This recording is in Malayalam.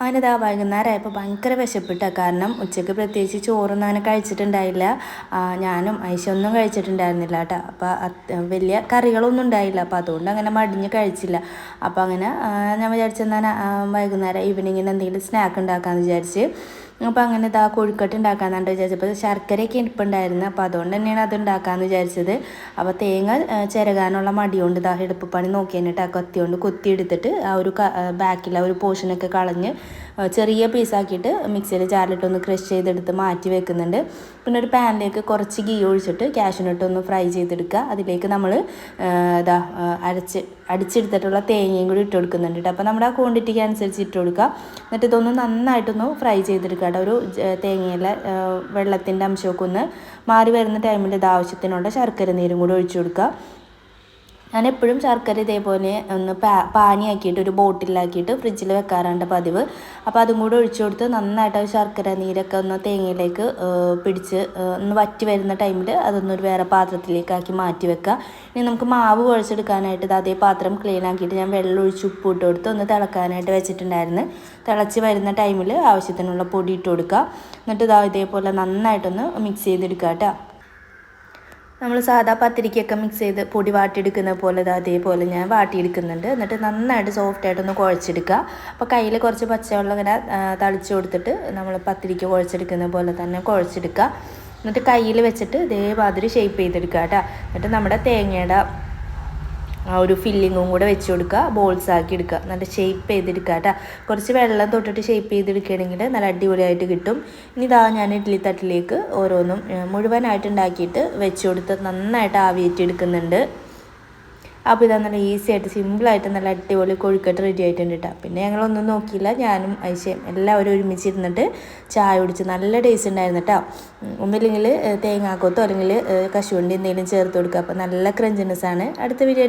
അങ്ങനെ വൈകുന്നേരമായപ്പോൾ ഭയങ്കര വിശപ്പിട്ട. കാരണം ഉച്ചയ്ക്ക് പ്രത്യേകിച്ച് ചോറൊന്നും അങ്ങനെ കഴിച്ചിട്ടുണ്ടായില്ല. ഞാനും ഐശ ഒന്നും കഴിച്ചിട്ടുണ്ടായിരുന്നില്ല കേട്ടോ. അപ്പോൾ വലിയ കറികളൊന്നും ഉണ്ടായില്ല. അപ്പോൾ അതുകൊണ്ട് അങ്ങനെ മടിഞ്ഞ് കഴിച്ചില്ല. അപ്പോൾ അങ്ങനെ ഞാൻ വിചാരിച്ചെന്നാൽ വൈകുന്നേരം ഈവനിങ്ങിന് എന്തെങ്കിലും സ്നാക്ക് ഉണ്ടാക്കാമെന്ന് വിചാരിച്ച് അപ്പോൾ അങ്ങനെ ഇതാ കൊഴുക്കട്ട് ഉണ്ടാക്കാമെന്നാണ് വിചാരിച്ചപ്പോൾ ശർക്കരയൊക്കെ ഇരിപ്പുണ്ടായിരുന്നു അപ്പോൾ അതുകൊണ്ട് തന്നെയാണ് അത് ഉണ്ടാക്കാമെന്ന് വിചാരിച്ചത്. അപ്പോൾ തേങ്ങ ചിരകാനുള്ള മടിയുണ്ട്. ഇതാ എടുപ്പ് പണി നോക്കി കഴിഞ്ഞിട്ട് ആ കത്തി കൊണ്ട് കൊത്തി എടുത്തിട്ട് ആ ഒരു ബാക്കിൽ ആ ഒരു പോർഷനൊക്കെ കളഞ്ഞ് ചെറിയ പീസാക്കിയിട്ട് മിക്സിയിൽ ജാറിലിട്ടൊന്ന് ക്രഷ് ചെയ്തെടുത്ത് മാറ്റി വെക്കുന്നുണ്ട്. പിന്നെ ഒരു പാനിലേക്ക് കുറച്ച് ഗീ ഒഴിച്ചിട്ട് കാഷ്യൂനട്ട് ഒന്ന് ഫ്രൈ ചെയ്തെടുക്കുക. അതിലേക്ക് നമ്മൾ ഇതാ അരച്ച് അടിച്ചെടുത്തിട്ടുള്ള തേങ്ങയും കൂടി ഇട്ട് കൊടുക്കുന്നുണ്ട് അപ്പോൾ നമ്മുടെ ആ ക്വാണ്ടിറ്റിക്ക് അനുസരിച്ച് ഇട്ട് കൊടുക്കുക. എന്നിട്ട് ഇതൊന്ന് നന്നായിട്ടൊന്ന് ഫ്രൈ ചെയ്തെടുക്കുക കേട്ടോ ഒരു തേങ്ങയിലെ വെള്ളത്തിന്റെ അംശമൊക്കെ ഒന്ന് മാറി വരുന്ന ടൈമിൽ ഇത് ആവശ്യത്തിനുള്ള ശർക്കര നീരും കൂടി ഒഴിച്ചു കൊടുക്കുക. ഞാൻ എപ്പോഴും ശർക്കര ഇതേപോലെ ഒന്ന് പാനി പാനിയാക്കിയിട്ട് ഒരു ബോട്ടിലാക്കിയിട്ട് ഫ്രിഡ്ജിൽ വെക്കാറുണ്ട് പതിവ്. അപ്പോൾ അതും കൂടെ ഒഴിച്ചു കൊടുത്ത് നന്നായിട്ട് ആ ശർക്കര നീരൊക്കെ ഒന്ന് തേങ്ങയിലേക്ക് പിടിച്ച് ഒന്ന് വറ്റി വരുന്ന ടൈമിൽ അതൊന്നൊരു വേറെ പാത്രത്തിലേക്കാക്കി മാറ്റി വെക്കുക ഇനി നമുക്ക് മാവ് കുഴച്ചെടുക്കാനായിട്ട് അതേ പാത്രം ക്ലീൻ ആക്കിയിട്ട് ഞാൻ വെള്ളം ഒഴിച്ച് ഉപ്പ് ഇട്ട് കൊടുത്ത് ഒന്ന് തിളക്കാനായിട്ട് വെച്ചിട്ടുണ്ടായിരുന്നു. തിളച്ച് വരുന്ന ടൈമിൽ ആവശ്യത്തിനുള്ള പൊടി ഇട്ട് കൊടുക്കുക എന്നിട്ട് ഇതാ ഇതേപോലെ നന്നായിട്ടൊന്ന് മിക്സ് ചെയ്തെടുക്കുക കേട്ടോ നമ്മൾ സാധാ പത്തിരിക്കൊക്കെ മിക്സ് ചെയ്ത് പൊടി വാട്ടിയെടുക്കുന്ന പോലെ അതേപോലെ ഞാൻ വാട്ടിയെടുക്കുന്നുണ്ട്. എന്നിട്ട് നന്നായിട്ട് സോഫ്റ്റായിട്ടൊന്ന് കുഴച്ചെടുക്കുക. അപ്പോൾ കയ്യിൽ കുറച്ച് പച്ചവെള്ളം ഇങ്ങനെ തളിച്ച് കൊടുത്തിട്ട് നമ്മൾ പത്തിരിക്ക് കുഴച്ചെടുക്കുന്ന പോലെ തന്നെ കുഴച്ചെടുക്കുക. എന്നിട്ട് കയ്യിൽ വെച്ചിട്ട് ഇതേമാതിരി ഷേപ്പ് ചെയ്തെടുക്കുക കേട്ടോ. എന്നിട്ട് നമ്മുടെ തേങ്ങയുടെ ആ ഒരു ഫില്ലിങ്ങും കൂടെ വെച്ച് കൊടുക്കുക. ബോൾസ് ആക്കി എടുക്കുക. നല്ല ഷേപ്പ് ചെയ്തെടുക്കുക കേട്ടോ. കുറച്ച് വെള്ളം തൊട്ടിട്ട് ഷേപ്പ് ചെയ്തെടുക്കുകയാണെങ്കിൽ നല്ല അടിപൊളിയായിട്ട് കിട്ടും. ഇനി ഇതാ ഞാൻ ഇഡ്ഡലി തട്ടിലേക്ക് ഓരോന്നും മുഴുവനായിട്ട് ഉണ്ടാക്കിയിട്ട് വെച്ച് കൊടുത്ത് നന്നായിട്ട് ആവിയേറ്റെടുക്കുന്നുണ്ട് അപ്പോൾ ഇതാ നല്ല ഈസി ആയിട്ട് സിമ്പിളായിട്ട് നല്ല അടിപൊളി കൊഴുക്കട്ട് റെഡി ആയിട്ടുണ്ട് കേട്ടോ. പിന്നെ ഞങ്ങളൊന്നും നോക്കിയില്ല. ഞാനും ഐശയും എല്ലാവരും ഒരുമിച്ചിരുന്നിട്ട് ചായ കുടിച്ച് നല്ല ടേസ്റ്റ് ഉണ്ടായിരുന്നു കേട്ടോ. ഒന്നില്ലെങ്കിൽ തേങ്ങാക്കോത്തോ അല്ലെങ്കിൽ കശുവണ്ടി എന്തെങ്കിലും ചേർത്ത് കൊടുക്കുക. അപ്പോൾ നല്ല ക്രഞ്ചിനെസ് ആണ്. അടുത്ത വീഡിയോ